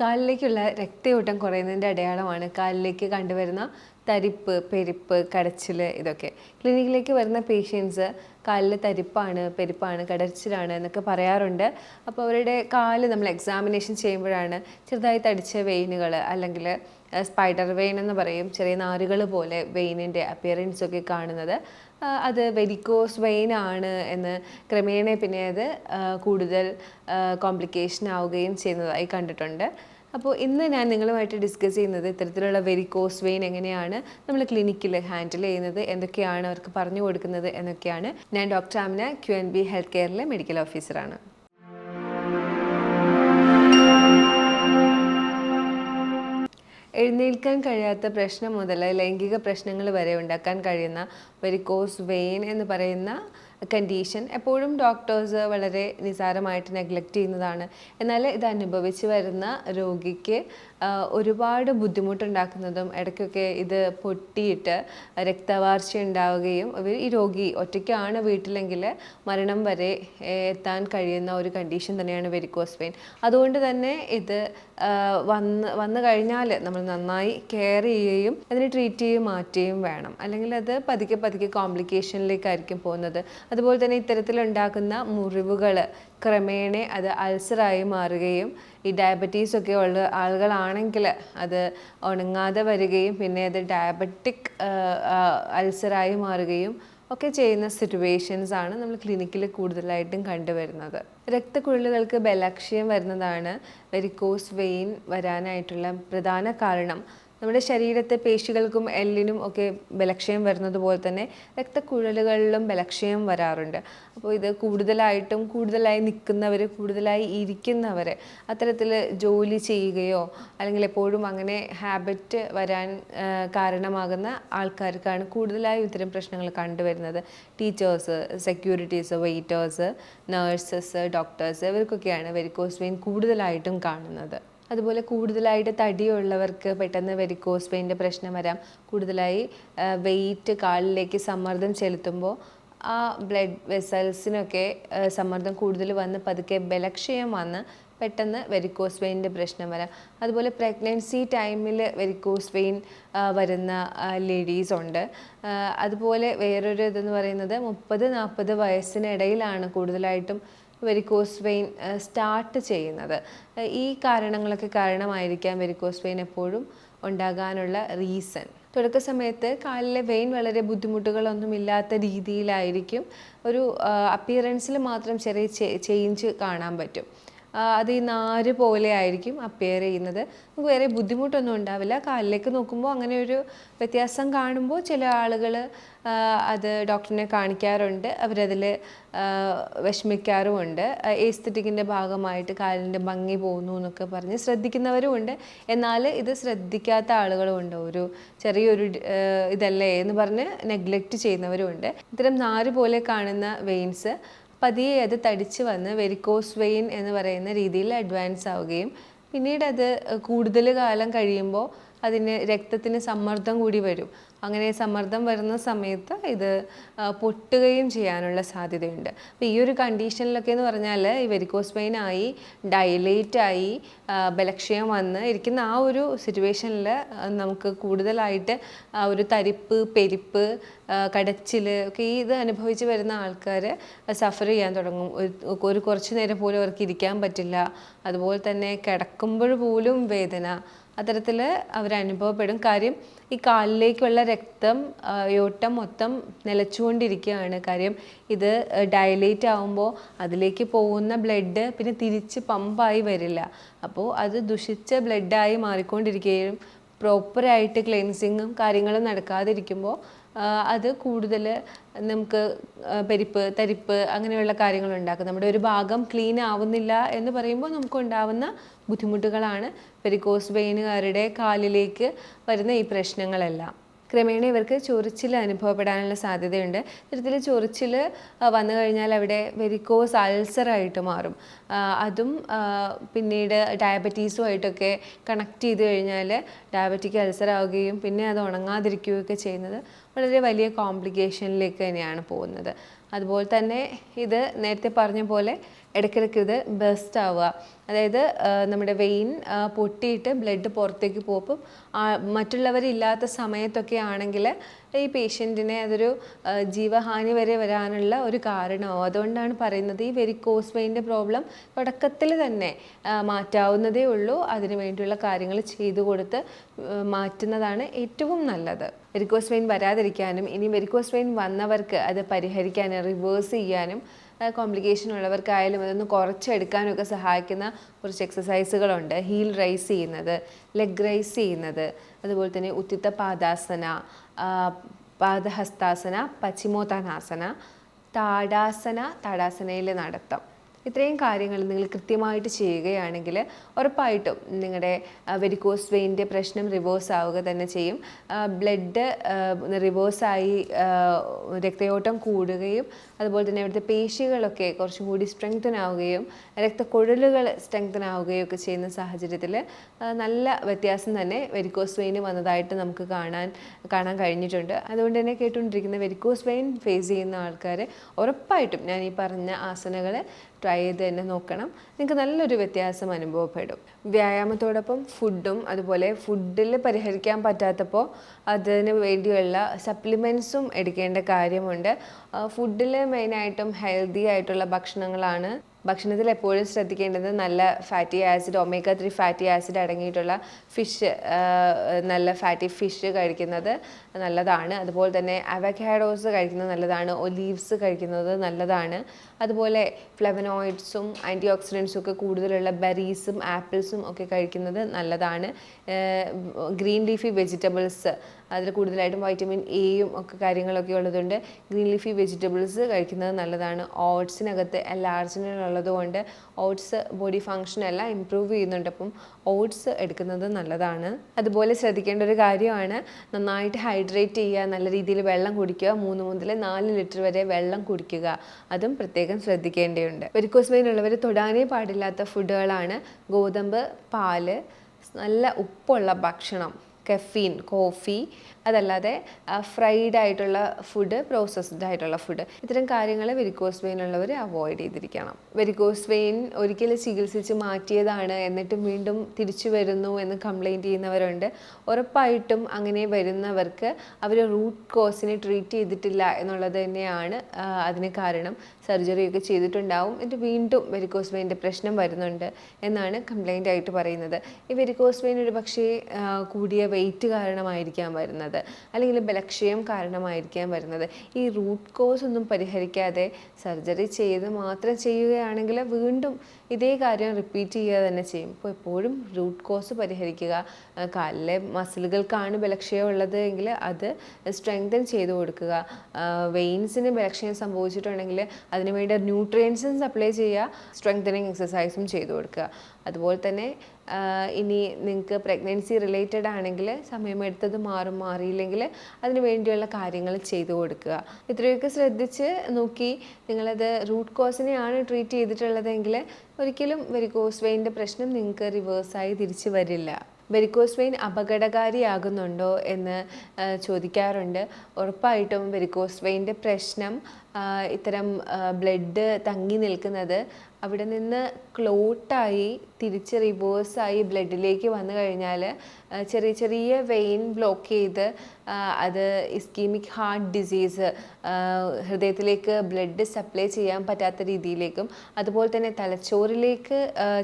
കാലിലേക്കുള്ള രക്തയോട്ടം കുറയുന്നതിന്റെ അടയാളമാണ് കാലിലേക്ക് കണ്ടുവരുന്ന തരിപ്പ് പെരിപ്പ് കടച്ചിൽ ഇതൊക്കെ. ക്ലിനിക്കിലേക്ക് വരുന്ന പേഷ്യൻസ് കാലിൽ തരിപ്പാണ് പെരിപ്പാണ് കടച്ചിലാണ് എന്നൊക്കെ പറയാറുണ്ട്. അപ്പോൾ അവരുടെ കാൽ നമ്മൾ എക്സാമിനേഷൻ ചെയ്യുമ്പോഴാണ് ചെറുതായി തടിച്ച വെയിനുകൾ അല്ലെങ്കിൽ സ്പൈഡർ വെയിൻ എന്ന് പറയും. ചെറിയ നാരുകൾ പോലെ വെയിനിന്റെ അപ്പിയറൻസ് ഒക്കെ കാണുന്നത്. അത് വെരിക്കോസ് വെയിൻ ആണ് എന്ന് ക്രമേണ പിന്നെ അത് കൂടുതൽ കോംപ്ലിക്കേഷൻ ആവുകയും ചെയ്യുന്നതായി കണ്ടിട്ടുണ്ട്. അപ്പോൾ ഇന്ന് ഞാൻ നിങ്ങളുമായിട്ട് ഡിസ്കസ് ചെയ്യുന്നത് ഇത്തരത്തിലുള്ള വെരിക്കോസ് വെയിൻ എങ്ങനെയാണ് നമ്മൾ ക്ലിനിക്കിൽ ഹാൻഡിൽ ചെയ്യുന്നത് എന്തൊക്കെയാണ് അവർക്ക് പറഞ്ഞു കൊടുക്കുന്നത് എന്നൊക്കെയാണ്. ഞാൻ doctor Amina Q N B health കെയറിലെ medical ഓഫീസറാണ് എഴുന്നേൽക്കാൻ കഴിയാത്ത പ്രശ്നം മുതൽ ലൈംഗിക പ്രശ്നങ്ങൾ വരെ ഉണ്ടാക്കാൻ കഴിയുന്ന വെരിക്കോസ് വെയിൻ എന്ന് പറയുന്ന കണ്ടീഷൻ എപ്പോഴും ഡോക്ടേഴ്സ് വളരെ നിസാരമായിട്ട് നെഗ്ലക്റ്റ് ചെയ്യുന്നതാണ്. എന്നാൽ ഇത് അനുഭവിച്ച് വരുന്ന രോഗിക്ക് ഒരുപാട് ബുദ്ധിമുട്ടുണ്ടാക്കുന്നതും ഇടയ്ക്കൊക്കെ ഇത് പൊട്ടിയിട്ട് രക്തവാർച്ച ഉണ്ടാവുകയും ഇവർ ഈ രോഗി ഒറ്റയ്ക്കാണ് വീട്ടിലെങ്കിൽ മരണം വരെ എത്താൻ കഴിയുന്ന ഒരു കണ്ടീഷൻ തന്നെയാണ് വെരിക്കോസ് പെയിൻ അതുകൊണ്ട് തന്നെ ഇത് വന്ന് വന്നു കഴിഞ്ഞാൽ നമ്മൾ നന്നായി കെയർ ചെയ്യുകയും അതിനെ ട്രീറ്റ് ചെയ്യുകയും മാറ്റുകയും വേണം. അല്ലെങ്കിൽ അത് പതുക്കെ പതുക്കെ കോംപ്ലിക്കേഷനിലേക്കായിരിക്കും പോകുന്നത്. അതുപോലെ തന്നെ ഇത്തരത്തിലുണ്ടാക്കുന്ന മുറിവുകൾ ക്രമേണ അത് അൾസറായി മാറുകയും ഈ ഡയബറ്റീസ് ഒക്കെ ഉള്ള ആളുകളാണെങ്കിൽ അത് ഉണങ്ങാതെ വരികയും പിന്നെ അത് ഡയബറ്റിക് അൾസറായി മാറുകയും ഒക്കെ ചെയ്യുന്ന സിറ്റുവേഷൻസ് ആണ് നമ്മൾ ക്ലിനിക്കിൽ കൂടുതലായിട്ടും കണ്ടുവരുന്നത്. രക്തക്കുഴലുകൾക്ക് ബലാക്ഷയം വരുന്നതാണ് വെരിക്കോസ് വെയിൻ വരാനായിട്ടുള്ള പ്രധാന കാരണം. നമ്മുടെ ശരീരത്തെ പേശികൾക്കും എല്ലിനും ഒക്കെ ബലക്ഷയം വരുന്നത് പോലെ തന്നെ രക്തക്കുഴലുകളിലും ബലക്ഷയം വരാറുണ്ട്. അപ്പോൾ ഇത് കൂടുതലായിട്ടും കൂടുതലായി നിൽക്കുന്നവർ കൂടുതലായി ഇരിക്കുന്നവർ അത്തരത്തിൽ ജോലി ചെയ്യുകയോ അല്ലെങ്കിൽ എപ്പോഴും അങ്ങനെ ഹാബിറ്റ് വരാൻ കാരണമാകുന്ന ആൾക്കാർക്കാണ് കൂടുതലായും ഇത്തരം പ്രശ്നങ്ങൾ കണ്ടുവരുന്നത്. Teachers securities waiters nurses doctors ഇവർക്കൊക്കെയാണ് varicose vein കൂടുതലായിട്ടും കാണുന്നത്. അതുപോലെ കൂടുതലായിട്ട് തടിയുള്ളവർക്ക് പെട്ടെന്ന് വെരിക്കോസ് വെയിന്റെ പ്രശ്നം വരാം. കൂടുതലായി വെയിറ്റ് കാലിലേക്ക് സമ്മർദ്ദം ചെലുത്തുമ്പോൾ ആ ബ്ലഡ് വെസൽസിനൊക്കെ സമ്മർദ്ദം കൂടുതൽ വന്ന് പതുക്കെ ബലക്ഷയം വന്ന് പെട്ടെന്ന് വെരിക്കോസ് വെയിന്റെ പ്രശ്നം വരാം. അതുപോലെ പ്രഗ്നൻസി ടൈമിൽ വെരിക്കോസ് വെയിൻ വരുന്ന ലേഡീസ് ഉണ്ട്. അതുപോലെ വേറൊരു ഇതെന്ന് പറയുന്നത് മുപ്പത് നാൽപ്പത് വയസ്സിനിടയിലാണ് കൂടുതലായിട്ടും വെരിക്കോസ് വെയിൻ സ്റ്റാർട്ട് ചെയ്യുന്നത്. ഈ കാരണങ്ങളൊക്കെ കാരണമായിരിക്കാം വെരിക്കോസ് വെയിൻ എപ്പോഴും ഉണ്ടാകാനുള്ള റീസൺ തുടക്ക സമയത്ത് കാലിലെ വെയിൻ വളരെ ബുദ്ധിമുട്ടുകളൊന്നുമില്ലാത്ത രീതിയിലായിരിക്കും ഒരു അപ്പിയറൻസിൽ മാത്രം ചെറിയ ചേഞ്ച് കാണാൻ പറ്റും. അത് ഈ നാര് പോലെ ആയിരിക്കും അപ്പിയർ ചെയ്യുന്നത്. നമുക്ക് വേറെ ബുദ്ധിമുട്ടൊന്നും ഉണ്ടാവില്ല. കാലിലേക്ക് നോക്കുമ്പോൾ അങ്ങനെ ഒരു വ്യത്യാസം കാണുമ്പോൾ ചില ആളുകൾ അത് ഡോക്ടറിനെ കാണിക്കാറുണ്ട്. അവരതിൽ വിഷമിക്കാറുമുണ്ട്. ഏസ്തറ്റിക്കിന്റെ ഭാഗമായിട്ട് കാലിന്റെ ഭംഗി പോകുന്നു എന്നൊക്കെ പറഞ്ഞ് ശ്രദ്ധിക്കുന്നവരുമുണ്ട് എന്നാൽ ഇത് ശ്രദ്ധിക്കാത്ത ആളുകളുമുണ്ട് ഒരു ചെറിയൊരു ഇതല്ലേ എന്ന് പറഞ്ഞ് നെഗ്ലക്റ്റ് ചെയ്യുന്നവരുമുണ്ട് ഇത്തരം നാര് പോലെ കാണുന്ന വെയിൻസ് പതിയെ അത് തടിച്ച് വന്ന് വെരിക്കോസ് വെയിൻ എന്ന് പറയുന്ന രീതിയിൽ അഡ്വാൻസ് ആവുകയും പിന്നീട് അത് കൂടുതൽ കാലം കഴിയുമ്പോൾ അതിന് രക്തത്തിന് സമ്മർദ്ദം കൂടി വരും. അങ്ങനെ സമ്മർദ്ദം വരുന്ന സമയത്ത് ഇത് പൊട്ടുകയും ചെയ്യാനുള്ള സാധ്യതയുണ്ട്. അപ്പോൾ ഈ ഒരു കണ്ടീഷനിലൊക്കെ എന്ന് പറഞ്ഞാൽ ഈ വെരിക്കോസ് വെയിൻ ആയി ഡയലേറ്റ് ആയി ബലക്ഷയം വന്ന് ഇരിക്കുന്ന ആ ഒരു സിറ്റുവേഷനിൽ നമുക്ക് കൂടുതലായിട്ട് ഒരു തരിപ്പ് പെരിപ്പ് കടച്ചിൽ ഒക്കെ ഇത് അനുഭവിച്ച് വരുന്ന ആൾക്കാർ സഫർ ചെയ്യാൻ തുടങ്ങും. ഒരു കുറച്ച് നേരം പോലും അവർക്ക് ഇരിക്കാൻ പറ്റില്ല. അതുപോലെ തന്നെ കിടക്കുമ്പോൾ പോലും വേദന അത്തരത്തിൽ അവർ അനുഭവപ്പെടും. കാര്യം ഈ കാലിലേക്കുള്ള രക്തം യോട്ടം മൊത്തം നിലച്ചുകൊണ്ടിരിക്കുകയാണ്. കാര്യം ഇത് ഡയലേറ്റ് ആവുമ്പോൾ അതിലേക്ക് പോകുന്ന ബ്ലഡ് പിന്നെ തിരിച്ച് പമ്പായി വരില്ല. അപ്പോൾ അത് ദുഷിച്ച ബ്ലഡായി മാറിക്കൊണ്ടിരിക്കുകയും പ്രോപ്പറായിട്ട് ക്ലെൻസിങ്ങും കാര്യങ്ങളും നടക്കാതിരിക്കുമ്പോൾ അത് കൂടുതൽ നമുക്ക് പെരിപ്പ് തരിപ്പ് അങ്ങനെയുള്ള കാര്യങ്ങൾ ഉണ്ടാക്കും നമ്മുടെ ഒരു ഭാഗം ക്ലീൻ ആവുന്നില്ല എന്ന് പറയുമ്പോൾ നമുക്ക് ഉണ്ടാവുന്ന ബുദ്ധിമുട്ടുകളാണ് പെരിക്കോസ് വെയിനുകാരുടെ കാലിലേക്ക് വരുന്ന ഈ പ്രശ്നങ്ങളെല്ലാം. ക്രമേണ ഇവർക്ക് ചൊറിച്ചിൽ അനുഭവപ്പെടാനുള്ള സാധ്യതയുണ്ട്. ഇത്തരത്തിൽ ചൊറിച്ചിൽ വന്നു കഴിഞ്ഞാൽ അവിടെ വെരിക്കോസ് അൾസറായിട്ട് മാറും. അതും പിന്നീട് ഡയബറ്റീസുമായിട്ടൊക്കെ കണക്ട് ചെയ്ത് കഴിഞ്ഞാൽ ഡയബറ്റിക് അൾസർ ആവുകയും പിന്നെ അത് ഉണങ്ങാതിരിക്കുകയൊക്കെ ചെയ്യുന്നത് വളരെ വലിയ കോംപ്ലിക്കേഷനിലേക്ക് തന്നെയാണ് പോകുന്നത്. അതുപോലെ തന്നെ ഇത് നേരത്തെ പറഞ്ഞ പോലെ ഇടയ്ക്കിടയ്ക്ക് ഇത് ബെസ്റ്റ് ആവുക. അതായത് നമ്മുടെ വെയിൻ പൊട്ടിയിട്ട് ബ്ലഡ് പുറത്തേക്ക് പോകും. മറ്റുള്ളവരില്ലാത്ത സമയത്തൊക്കെ ആണെങ്കിൽ ഈ പേഷ്യന്റിനെ അതൊരു ജീവഹാനി വരെ വരാനുള്ള ഒരു കാരണമോ അതുകൊണ്ടാണ് പറയുന്നത് ഈ വെരിക്കോസ് വെയിന്റെ പ്രോബ്ലം തുടക്കത്തിൽ തന്നെ മാറ്റാവുന്നതേ ഉള്ളൂ. അതിന് വേണ്ടിയുള്ള കാര്യങ്ങൾ ചെയ്തു കൊടുത്ത് മാറ്റുന്നതാണ് ഏറ്റവും നല്ലത്. വെരിക്കോസ് വെയിൻ വരാതിരിക്കാനും ഇനി വെരിക്കോസ് വെയിൻ വന്നവർക്ക് അത് പരിഹരിക്കാനും റിവേഴ്സ് ചെയ്യാനും കോംപ്ലിക്കേഷൻ ഉള്ളവർക്കായാലും അതൊന്ന് കുറച്ചെടുക്കാനൊക്കെ സഹായിക്കുന്ന കുറച്ച് എക്സസൈസുകളുണ്ട് ഹീൽ റൈസ് ചെയ്യുന്നത് ലെഗ് റൈസ് ചെയ്യുന്നത് അതുപോലെ തന്നെ ഉത്തിത്ത പാദാസന പാദഹസ്താസന പശ്ചിമോത്താനാസന താടാസന താടാസനയിൽ നടത്തം. ഇത്രയും കാര്യങ്ങൾ നിങ്ങൾ കൃത്യമായിട്ട് ചെയ്യുകയാണെങ്കിൽ ഉറപ്പായിട്ടും നിങ്ങളുടെ വെരിക്കോസ് വെയിന്റെ പ്രശ്നം റിവേഴ്സ് ആവുക തന്നെ ചെയ്യും. ബ്ലഡ് റിവേഴ്സായി രക്തയോട്ടം കൂടുകയും അതുപോലെ തന്നെ അവിടുത്തെ പേശികളൊക്കെ കുറച്ചും കൂടി സ്ട്രെങ്തൻ ആവുകയും രക്തക്കുഴലുകൾ സ്ട്രെങ്തൻ ആവുകയും ഒക്കെ ചെയ്യുന്ന സാഹചര്യത്തിൽ നല്ല വ്യത്യാസം തന്നെ വെരിക്കോസ് വെയിന് വന്നതായിട്ട് നമുക്ക് കാണാൻ കാണാൻ കഴിഞ്ഞിട്ടുണ്ട്. അതുകൊണ്ട് തന്നെ കേട്ടുകൊണ്ടിരിക്കുന്ന വെരിക്കോസ് വെയിൻ ഫേസ് ചെയ്യുന്ന ആൾക്കാർ ഉറപ്പായിട്ടും ഞാൻ ഈ പറഞ്ഞ ആസനകൾ ട്രൈ ചെയ്ത് തന്നെ നോക്കണം. നിങ്ങൾക്ക് നല്ലൊരു വ്യത്യാസം അനുഭവപ്പെടും. വ്യായാമത്തോടൊപ്പം ഫുഡും അതുപോലെ ഫുഡിൽ പരിഹരിക്കാൻ പറ്റാത്തപ്പോൾ അതിന് വേണ്ടിയുള്ള സപ്ലിമെൻസും എടുക്കേണ്ട കാര്യമുണ്ട്. ഫുഡിൽ മെയിനായിട്ടും ഹെൽത്തി ആയിട്ടുള്ള ഭക്ഷണങ്ങളാണ്. ഭക്ഷണത്തിൽ എപ്പോഴും ശ്രദ്ധിക്കേണ്ടത് നല്ല fatty acid omega three fatty acid അടങ്ങിയിട്ടുള്ള ഫിഷ് നല്ല ഫാറ്റി ഫിഷ് കഴിക്കുന്നത് നല്ലതാണ്. അതുപോലെ തന്നെ അവക്കാഡോസ് കഴിക്കുന്നത് നല്ലതാണ്. ഒലീവ്സ് കഴിക്കുന്നത് നല്ലതാണ്. അതുപോലെ ഫ്ലെവനോയിഡ്സും ആന്റി ഓക്സിഡൻസും ഒക്കെ കൂടുതലുള്ള ബെറീസും ആപ്പിൾസും ഒക്കെ കഴിക്കുന്നത് നല്ലതാണ്. ഗ്രീൻ ലീഫി വെജിറ്റബിൾസ് അതിൽ കൂടുതലായിട്ടും വൈറ്റമിൻ എയും ഒക്കെ കാര്യങ്ങളൊക്കെ ഉള്ളതുകൊണ്ട് ഗ്രീൻ ലീഫി വെജിറ്റബിൾസ് കഴിക്കുന്നത് നല്ലതാണ്. ഓട്സിനകത്ത് എലാർജിനിൽ ഉള്ളതുകൊണ്ട് ഓട്സ് ബോഡി ഫങ്ഷൻ എല്ലാം ഇമ്പ്രൂവ് ചെയ്യുന്നുണ്ട്. അപ്പം ഓട്സ് എടുക്കുന്നത് നല്ലതാണ്. അതുപോലെ ശ്രദ്ധിക്കേണ്ട ഒരു കാര്യമാണ് നന്നായിട്ട് ഹൈഡ്രേറ്റ് ചെയ്യുക നല്ല രീതിയിൽ വെള്ളം കുടിക്കുക. മൂന്ന് മുതൽ നാല് ലിറ്റർ വരെ വെള്ളം കുടിക്കുക. അതും പ്രത്യേകം ശ്രദ്ധിക്കേണ്ടതുണ്ട്. വെരിക്കോസ് വെയിൻ ഉള്ളവർ തൊടാനേ പാടില്ലാത്ത ഫുഡുകളാണ് ഗോതമ്പ് പാൽ നല്ല ഉപ്പുള്ള ഭക്ഷണം കഫീൻ കോഫി അതല്ലാതെ ഫ്രൈഡ് ആയിട്ടുള്ള ഫുഡ് പ്രോസസ്ഡ് ആയിട്ടുള്ള ഫുഡ് ഇത്തരം കാര്യങ്ങൾ വെരിക്കോസ് വെയിൻ ഉള്ളവർ അവോയ്ഡ് ചെയ്തിരിക്കണം. വെരിക്കോസ് വെയിൻ ഒരിക്കലും ചികിത്സിച്ച് മാറ്റിയതാണ് എന്നിട്ടും വീണ്ടും തിരിച്ചു വരുന്നു എന്ന് കംപ്ലൈന്റ് ചെയ്യുന്നവരുണ്ട്. ഉറപ്പായിട്ടും അങ്ങനെ വരുന്നവർക്ക് അവർ റൂട്ട് കോസിനെ ട്രീറ്റ് ചെയ്തിട്ടില്ല എന്നുള്ളത് തന്നെയാണ് അതിന് കാരണം. സർജറിയൊക്കെ ചെയ്തിട്ടുണ്ടാവും എന്നിട്ട് വീണ്ടും വെരിക്കോസ് വെയിന്റെ പ്രശ്നം വരുന്നുണ്ട് എന്നാണ് കംപ്ലൈന്റ് ആയിട്ട് പറയുന്നത്. ഈ വെരിക്കോസ് വെയിൻ ഒരു പക്ഷേ കൂടിയ വെയിറ്റ് കാരണമായിരിക്കാം വരുന്നത്. അല്ലെങ്കിൽ ബലക്ഷയം കാരണമായിരിക്കാം വരുന്നത്. ഈ റൂട്ട് കോസ് ഒന്നും പരിഹരിക്കാതെ സർജറി ചെയ്ത് മാത്രം ചെയ്യുകയാണെങ്കിൽ വീണ്ടും ഇതേ കാര്യം റിപ്പീറ്റ് ചെയ്യുക തന്നെ ചെയ്യും. അപ്പോൾ എപ്പോഴും റൂട്ട് കോസ് പരിഹരിക്കുക കാലിലെ മസിലുകൾക്കാണ് ബലക്ഷയം ഉള്ളത് എങ്കിൽ അത് സ്ട്രെങ്തൻ ചെയ്ത് കൊടുക്കുക. വെയിൻസിന് ബലക്ഷയം സംഭവിച്ചിട്ടുണ്ടെങ്കിൽ അതിനുവേണ്ടി ന്യൂട്രിയൻസും സപ്ലൈ ചെയ്യുക സ്ട്രെങ്തനിങ് എക്സസൈസും ചെയ്തു കൊടുക്കുക. അതുപോലെ തന്നെ ഇനി നിങ്ങൾക്ക് പ്രഗ്നൻസി റിലേറ്റഡ് ആണെങ്കിൽ സമയമെടുത്തത് മാറും മാറിയില്ലെങ്കിൽ അതിന് വേണ്ടിയുള്ള കാര്യങ്ങൾ ചെയ്തു കൊടുക്കുക. ഇത്രയൊക്കെ ശ്രദ്ധിച്ച് നോക്കി നിങ്ങളത് റൂട്ട് കോസിനെയാണ് ട്രീറ്റ് ചെയ്തിട്ടുള്ളതെങ്കിൽ ഒരിക്കലും വെരിക്കോസ് വെയിന്റെ പ്രശ്നം നിങ്ങൾക്ക് റിവേഴ്സായി തിരിച്ചു വരില്ല. വെരിക്കോസ് വെയിൻ അപകടകാരിയാകുന്നുണ്ടോ എന്ന് ചോദിക്കാറുണ്ട്. ഉറപ്പായിട്ടും വെരിക്കോസ് വെയിന്റെ പ്രശ്നം ഇത്തരം ബ്ലഡ് തങ്ങി നിൽക്കുന്നത് അവിടെ നിന്ന് ക്ലോട്ടായി തിരിച്ച് റിവേഴ്സായി ബ്ലഡിലേക്ക് വന്നു കഴിഞ്ഞാൽ ചെറിയ ചെറിയ വെയിൻ ബ്ലോക്ക് ചെയ്ത് അത് ഇസ്കീമിക് ഹാർട്ട് ഡിസീസ് ഹൃദയത്തിലേക്ക് ബ്ലഡ് സപ്ലൈ ചെയ്യാൻ പറ്റാത്ത രീതിയിലേക്കും അതുപോലെ തന്നെ തലച്ചോറിലേക്ക്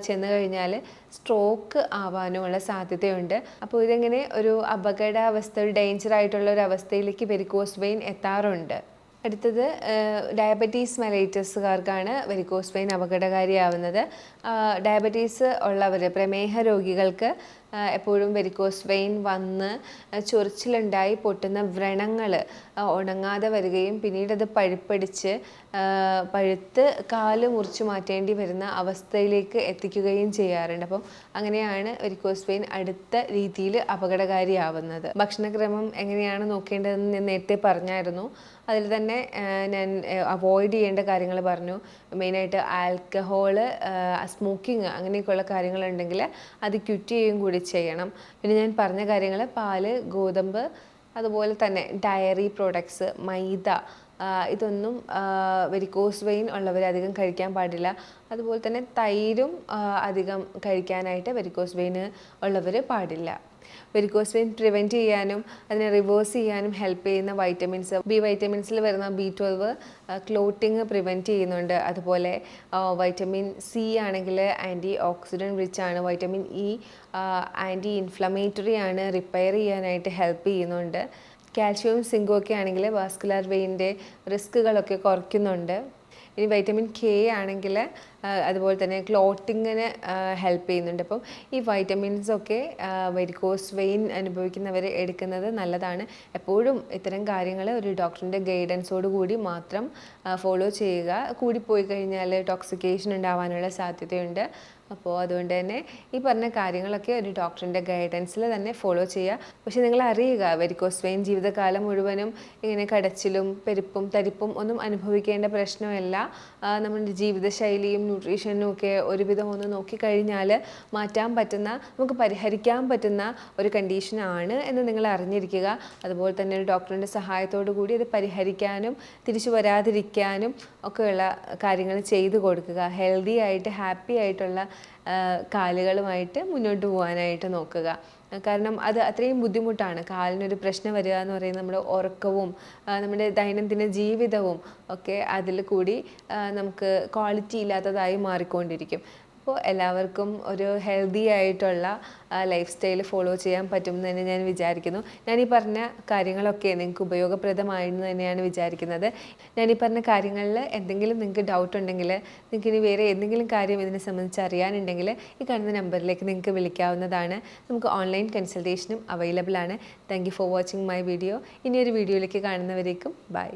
ചെന്ന് കഴിഞ്ഞാൽ സ്ട്രോക്ക് ആവാനുമുള്ള സാധ്യതയുണ്ട്. അപ്പോൾ ഇതെങ്ങനെ ഒരു അപകടാവസ്ഥ ഒരു ഡേഞ്ചർ ആയിട്ടുള്ള ഒരു അവസ്ഥയിലേക്ക് വെരിക്കോസ് വെയിൻ എത്താറുണ്ട്. അടുത്തത് ഡയബറ്റീസ് മെലൈറ്റസുകാർക്കാണ് വെരിക്കോസ് വെയിൻ അപകടകാരിയാവുന്നത് ഡയബറ്റീസ് ഉള്ളവർ പ്രമേഹ രോഗികൾക്ക് എപ്പോഴും വെരിക്കോസ് വെയിൻ വന്ന് ചൊറിച്ചിലുണ്ടായി പൊട്ടുന്ന വ്രണങ്ങൾ ഉണങ്ങാതെ വരികയും പിന്നീട് അത് പഴുപ്പടിച്ച് പഴുത്ത് കാൽ മുറിച്ച് മാറ്റേണ്ടി വരുന്ന അവസ്ഥയിലേക്ക് എത്തിക്കുകയും ചെയ്യാറുണ്ട്. അപ്പം അങ്ങനെയാണ് വെരിക്കോസ് വെയിൻ അടുത്ത രീതിയിൽ അപകടകാരിയാവുന്നത്. ഭക്ഷണക്രമം എങ്ങനെയാണ് നോക്കേണ്ടതെന്ന് ഞാൻ നേരത്തെ പറഞ്ഞായിരുന്നു. അതിൽ തന്നെ ഞാൻ അവോയ്ഡ് ചെയ്യേണ്ട കാര്യങ്ങൾ പറഞ്ഞു. മെയിനായിട്ട് ആൽക്കഹോൾ സ്മോക്കിങ് അങ്ങനെയൊക്കെയുള്ള കാര്യങ്ങളുണ്ടെങ്കിൽ അത് ക്വിറ്റ് ചെയ്യും കൂടി ചെയ്യണം. പിന്നെ ഞാൻ പറഞ്ഞ കാര്യങ്ങൾ പാൽ ഗോതമ്പ് അതുപോലെ തന്നെ ഡയറി പ്രോഡക്ട്സ് മൈദ ഇതൊന്നും വെരിക്കോസ് വെയിൻ ഉള്ളവർ അധികം കഴിക്കാൻ പാടില്ല. അതുപോലെ തന്നെ തൈരും അധികം കഴിക്കാനായിട്ട് വെരിക്കോസ് വെയിൻ ഉള്ളവർ പാടില്ല. വെരിക്കോസ് വെയിൻ പ്രിവെന്റ് ചെയ്യാനും അതിനെ റിവേഴ്സ് ചെയ്യാനും ഹെൽപ്പ് ചെയ്യുന്ന വൈറ്റമിൻസ് ബി വൈറ്റമിൻസിൽ വരുന്ന ബി ട്വൽവ് ക്ലോട്ടിങ് പ്രിവെന്റ് ചെയ്യുന്നുണ്ട്. അതുപോലെ വൈറ്റമിൻ സി ആണെങ്കിൽ ആന്റി ഓക്സിഡന്റ് റിച്ച് ആണ്. വൈറ്റമിൻ ഇ ആന്റി ഇൻഫ്ലമേറ്ററി ആണ്. റിപ്പയർ ചെയ്യാനായിട്ട് ഹെൽപ്പ് ചെയ്യുന്നുണ്ട്. കാൽഷ്യവും സിങ്കും ഒക്കെ ആണെങ്കിൽ വാസ്കുലാർ വെയിന്റെ റിസ്കുകളൊക്കെ കുറയ്ക്കുന്നുണ്ട്. ഇനി വൈറ്റമിൻ കെ ആണെങ്കിൽ അതുപോലെ തന്നെ ക്ലോട്ടിങ്ങിന് ഹെൽപ്പ് ചെയ്യുന്നുണ്ട്. അപ്പം ഈ വൈറ്റമിൻസ് ഒക്കെ വെരിക്കോസ് വെയിൻ അനുഭവിക്കുന്നവർ എടുക്കുന്നത് നല്ലതാണ്. എപ്പോഴും ഇത്തരം കാര്യങ്ങൾ ഒരു ഡോക്ടറിന്റെ ഗൈഡൻസോട് കൂടി മാത്രം ഫോളോ ചെയ്യുക. കൂടിപ്പോയി കഴിഞ്ഞാൽ ടോക്സിക്കേഷൻ ഉണ്ടാവാനുള്ള സാധ്യതയുണ്ട്. അപ്പോൾ അതുകൊണ്ട് തന്നെ ഈ പറഞ്ഞ കാര്യങ്ങളൊക്കെ ഒരു ഡോക്ടറിന്റെ ഗൈഡൻസിൽ തന്നെ ഫോളോ ചെയ്യുക. പക്ഷേ നിങ്ങൾ അറിയുക വെരിക്കോസ് വെയിൻ ജീവിതകാലം മുഴുവനും ഇങ്ങനെ കടച്ചിലും പെരുപ്പും തരിപ്പും ഒന്നും അനുഭവിക്കേണ്ട പ്രശ്നമല്ല. നമ്മുടെ ജീവിതശൈലിയും ന്യൂട്രീഷനും ഒക്കെ ഒരുവിധം ഒന്ന് നോക്കിക്കഴിഞ്ഞാൽ മാറ്റാൻ പറ്റുന്ന നമുക്ക് പരിഹരിക്കാൻ പറ്റുന്ന ഒരു കണ്ടീഷനാണ് എന്ന് നിങ്ങൾ അറിഞ്ഞിരിക്കുക. അതുപോലെ തന്നെ ഒരു ഡോക്ടറിന്റെ സഹായത്തോടു കൂടി അത് പരിഹരിക്കാനും തിരിച്ചു വരാതിരിക്കാനും ഒക്കെയുള്ള കാര്യങ്ങൾ ചെയ്തു കൊടുക്കുക. ഹെൽത്തി ആയിട്ട് ഹാപ്പി ആയിട്ടുള്ള കാലുകളുമായിട്ട് മുന്നോട്ട് പോകാനായിട്ട് നോക്കുക. കാരണം അത് അത്രയും ബുദ്ധിമുട്ടാണ്. കാലിനൊരു പ്രശ്നം വരിക എന്ന് പറയുന്നത് നമ്മുടെ ഉറക്കവും നമ്മുടെ ദൈനംദിന ജീവിതവും ഒക്കെ അതിൽ കൂടി നമുക്ക് ക്വാളിറ്റി ഇല്ലാത്തതായി മാറിക്കൊണ്ടിരിക്കും. അപ്പോൾ എല്ലാവർക്കും ഒരു ഹെൽത്തി ആയിട്ടുള്ള ലൈഫ് സ്റ്റൈൽ ഫോളോ ചെയ്യാൻ പറ്റുമെന്ന് തന്നെ ഞാൻ വിചാരിക്കുന്നു. ഞാൻ ഈ പറഞ്ഞ കാര്യങ്ങളൊക്കെ നിങ്ങൾക്ക് ഉപയോഗപ്രദമായെന്ന് തന്നെയാണ് വിചാരിക്കുന്നത്. ഞാൻ ഈ പറഞ്ഞ കാര്യങ്ങളിൽ എന്തെങ്കിലും നിങ്ങൾക്ക് ഡൗട്ട് ഉണ്ടെങ്കിൽ നിങ്ങൾക്ക് ഇനി വേറെ എന്തെങ്കിലും കാര്യം ഇതിനെ സംബന്ധിച്ച് അറിയാനുണ്ടെങ്കിൽ ഈ കാണുന്ന നമ്പറിലേക്ക് നിങ്ങൾക്ക് വിളിക്കാവുന്നതാണ്. നമുക്ക് ഓൺലൈൻ കൺസൾട്ടേഷനും അവൈലബിൾ ആണ്. Thank for watching my video ഇനിയൊരു വീഡിയോയിലേക്ക് കാണുന്നവരേക്കും ബൈ